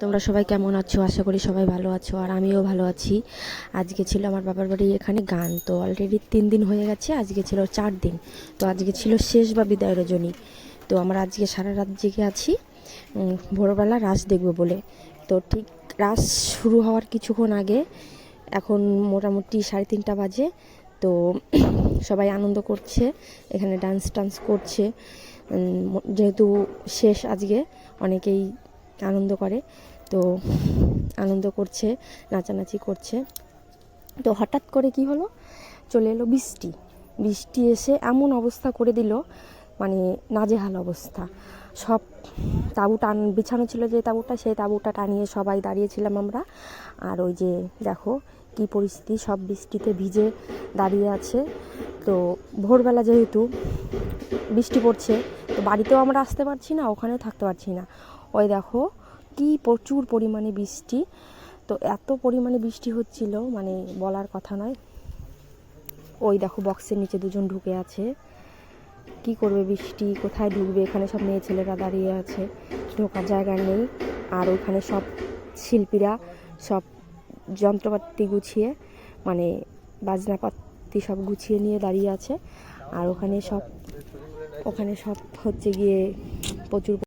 তোমরা সবাই কেমন আছো? আশা করি সবাই ভালো আছো আর আমিও ভালো আছি। আজকে ছিল আমার বাবার বাড়ি এখানে গান। তো অলরেডি তিন দিন হয়ে গেছে, আজকে ছিল চার দিন। তো আজকে ছিল শেষ বা বিদায় রজনী। তো আমরা আজকে সারা রাত জেগে আছি ভোরবেলা রাস দেখব বলে। তো ঠিক রাস শুরু হওয়ার কিছুক্ষণ আগে, এখন মোটামুটি সাড়ে তিনটা বাজে। তো সবাই আনন্দ করছে, এখানে ডান্স টান্স করছে। যেহেতু শেষ আজকে, অনেকেই আনন্দ করে। তো আনন্দ করছে, নাচানাচি করছে। তো হঠাৎ করে কি হলো? চলে এলো বৃষ্টি। বৃষ্টি এসে এমন অবস্থা করে দিল মানে নাজেহাল অবস্থা। সব তাঁবু টান, বিছানো ছিল যে তাঁবুটা, সেই তাঁবুটা টানিয়ে সবাই দাঁড়িয়েছিলাম আমরা। আর ওই যে দেখো কি পরিস্থিতি, সব বৃষ্টিতে ভিজে দাঁড়িয়ে আছে। তো ভোরবেলা যেহেতু বৃষ্টি পড়ছে তো বাড়িতেও আমরা আসতে পারছি না, ওখানেও থাকতে পারছি না। ওই দেখো, কি প্রচুর পরিমাণে বৃষ্টি। তো এত পরিমাণে বৃষ্টি হচ্ছিল মানে বলার কথা নয়। ওই দেখো, বক্সের নিচে দুজন ঢুকে আছে। কি করবে বৃষ্টি, কোথায় ঢুকবে এখানে সব মেয়ে ছেলেরা দাঁড়িয়ে আছে। ঢোকার জায়গা নেই। আর ওখানে সব শিল্পীরা সব যন্ত্রপাতি গুছিয়ে মানে বাজনাপাতি সব গুছিয়ে নিয়ে দাঁড়িয়ে আছে। আর ওখানে সব ওখানে সব হচ্ছে গিয়ে প্রচুর